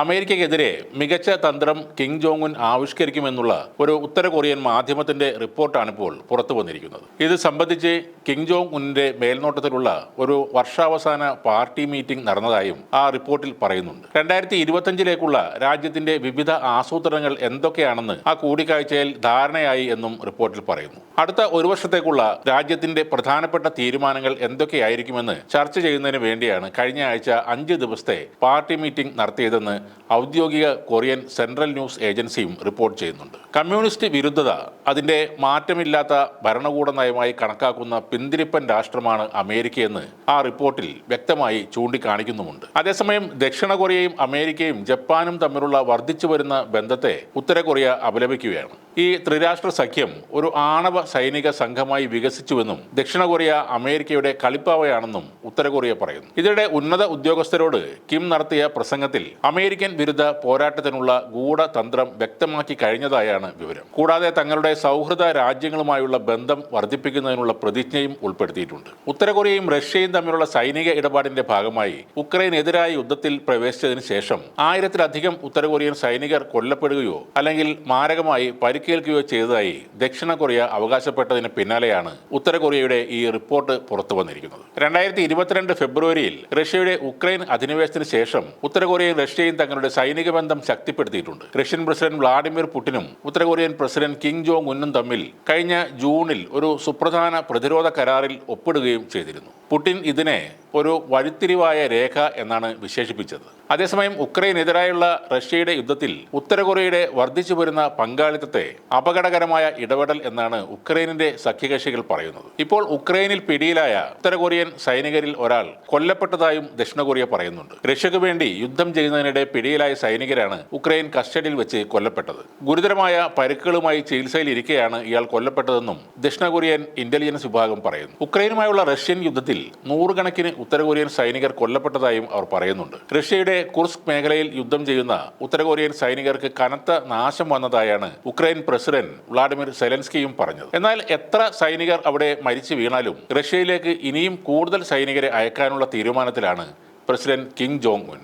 അമേരിക്കയ്ക്കെതിരെ മികച്ച തന്ത്രം king Jong ഉൻ ആവിഷ്കരിക്കുമെന്നുള്ള ഒരു ഉത്തര കൊറിയൻ മാധ്യമത്തിന്റെ റിപ്പോർട്ടാണ് ഇപ്പോൾ പുറത്തു വന്നിരിക്കുന്നത്. ഇത് സംബന്ധിച്ച് കിങ് ജോങ് ഉന്നിന്റെ മേൽനോട്ടത്തിലുള്ള ഒരു വർഷാവസാന പാർട്ടി മീറ്റിംഗ് നടന്നതായും ആ റിപ്പോർട്ടിൽ പറയുന്നുണ്ട്. രണ്ടായിരത്തി ഇരുപത്തഞ്ചിലേക്കുള്ള രാജ്യത്തിന്റെ വിവിധ ആസൂത്രണങ്ങൾ എന്തൊക്കെയാണെന്ന് ആ കൂടിക്കാഴ്ചയിൽ ധാരണയായി എന്നും റിപ്പോർട്ടിൽ പറയുന്നു. അടുത്ത ഒരു വർഷത്തേക്കുള്ള രാജ്യത്തിന്റെ പ്രധാനപ്പെട്ട തീരുമാനങ്ങൾ എന്തൊക്കെയായിരിക്കുമെന്ന് ചർച്ച ചെയ്യുന്നതിന് വേണ്ടിയാണ് കഴിഞ്ഞ ആഴ്ച അഞ്ച് ദിവസത്തെ പാർട്ടി മീറ്റിംഗ് നടത്തിയതെന്ന് ഔദ്യോഗിക കൊറിയൻ സെൻട്രൽ ന്യൂസ് ഏജൻസിയും റിപ്പോർട്ട് ചെയ്യുന്നുണ്ട്. കമ്മ്യൂണിസ്റ്റ് വിരുദ്ധത അതിന്റെ മാറ്റമില്ലാത്ത ഭരണകൂട നയമായി കണക്കാക്കുന്ന പിന്തിരിപ്പൻ രാഷ്ട്രമാണ് അമേരിക്കയെന്ന് ആ റിപ്പോർട്ടിൽ വ്യക്തമായി ചൂണ്ടിക്കാണിക്കുന്നുമുണ്ട്. അതേസമയം ദക്ഷിണ കൊറിയയും അമേരിക്കയും ജപ്പാനും തമ്മിലുള്ള വർദ്ധിച്ചു വരുന്ന ബന്ധത്തെ ഉത്തര കൊറിയ അപലപിക്കുകയാണ്. ഈ ത്രിരാഷ്ട്ര സഖ്യം ഒരു ആണവ സൈനിക സംഘമായി വികസിച്ചുവെന്നും ദക്ഷിണ കൊറിയ അമേരിക്കയുടെ കളിപ്പാവയാണെന്നും ഉത്തര കൊറിയ പറയുന്നു. ഇതിനിടെ ഉന്നത ഉദ്യോഗസ്ഥരോട് കിം നടത്തിയ പ്രസംഗത്തിൽ അമേരിക്കൻ വിരുദ്ധ പോരാട്ടത്തിനുള്ള ഗൂഢതന്ത്രം വ്യക്തമാക്കി കഴിഞ്ഞതായാണ് വിവരം. കൂടാതെ തങ്ങളുടെ സൗഹൃദ രാജ്യങ്ങളുമായുള്ള ബന്ധം വർദ്ധിപ്പിക്കുന്നതിനുള്ള പ്രതിജ്ഞയും ഉൾപ്പെടുത്തിയിട്ടുണ്ട്. ഉത്തരകൊറിയയും റഷ്യയും തമ്മിലുള്ള സൈനിക ഇടപാടിന്റെ ഭാഗമായി ഉക്രൈനെതിരായ യുദ്ധത്തിൽ പ്രവേശിച്ചതിന് ശേഷം ആയിരത്തിലധികം ഉത്തരകൊറിയൻ സൈനികർ കൊല്ലപ്പെടുകയോ അല്ലെങ്കിൽ മാരകമായി പരിക്കേൽക്കുകയോ ചെയ്തതായി ദക്ഷിണ കൊറിയ അവകാശപ്പെട്ടതിന് പിന്നാലെയാണ് ഉത്തരകൊറിയയുടെ ഈ റിപ്പോർട്ട് പുറത്തു വന്നിരിക്കുന്നത്. രണ്ടായിരത്തി ഇരുപത്തിരണ്ട് ഫെബ്രുവരിയിൽ റഷ്യയുടെ ഉക്രൈൻ അധിനിവേശത്തിന് ശേഷം ഉത്തരകൊറിയയും റഷ്യയും തങ്ങളുടെ സൈനിക ബന്ധം ശക്തിപ്പെടുത്തിയിട്ടുണ്ട്. റഷ്യൻ പ്രസിഡന്റ് വ്ളാഡിമിർ പുടിനും ഉത്തരകൊറിയൻ പ്രസിഡന്റ് കിം ജോങ് ഉന്നും തമ്മിൽ കഴിഞ്ഞ ജൂണിൽ ഒരു സുപ്രധാന പ്രതിരോധ കരാറിൽ ഒപ്പിടുകയും ചെയ്തിരുന്നു. പുടിൻ ഇതിനെ ഒരു വഴിത്തിരിവായ രേഖ എന്നാണ് വിശേഷിപ്പിച്ചത്. അതേസമയം ഉക്രൈനെതിരായുള്ള റഷ്യയുടെ യുദ്ധത്തിൽ ഉത്തര കൊറിയയുടെ വർദ്ധിച്ചു വരുന്ന പങ്കാളിത്തത്തെ അപകടകരമായ ഇടപെടൽ എന്നാണ് ഉക്രൈനിന്റെ സഖ്യകക്ഷികൾ പറയുന്നത്. ഇപ്പോൾ ഉക്രൈനിൽ പിടിയിലായ ഉത്തര കൊറിയൻ സൈനികരിൽ ഒരാൾ കൊല്ലപ്പെട്ടതായും ദക്ഷിണ കൊറിയ പറയുന്നുണ്ട്. റഷ്യക്ക് വേണ്ടി യുദ്ധം ചെയ്യുന്നതിനിടെ പിടിയിലായ സൈനികരാണ് ഉക്രൈൻ കസ്റ്റഡിയിൽ വെച്ച് കൊല്ലപ്പെട്ടത്. ഗുരുതരമായ പരിക്കുകളുമായി ചികിത്സയിൽ ഇരിക്കെയാണ് ഇയാൾ കൊല്ലപ്പെട്ടതെന്നും ദക്ഷിണ കൊറിയൻ ഇന്റലിജൻസ് വിഭാഗം പറയുന്നു. ഉക്രൈനുമായുള്ള റഷ്യൻ യുദ്ധത്തിൽ നൂറുകണക്കിന് ഉത്തര കൊറിയൻ സൈനികർ കൊല്ലപ്പെട്ടതായും അവർ പറയുന്നുണ്ട്. റഷ്യയുടെ കുർസ്ക് മേഖലയിൽ യുദ്ധം ചെയ്യുന്ന ഉത്തരകൊറിയൻ സൈനികർക്ക് കനത്ത നാശം വന്നതായാണ് ഉക്രൈൻ പ്രസിഡന്റ് വ്ളാഡിമിർ സെലൻസ്കിയും പറഞ്ഞത്. എന്നാൽ എത്ര സൈനികർ അവിടെ മരിച്ചു വീണാലും റഷ്യയിലേക്ക് ഇനിയും കൂടുതൽ സൈനികരെ അയക്കാനുള്ള തീരുമാനത്തിലാണ് പ്രസിഡന്റ് കിങ് ജോങ് ഉൻ.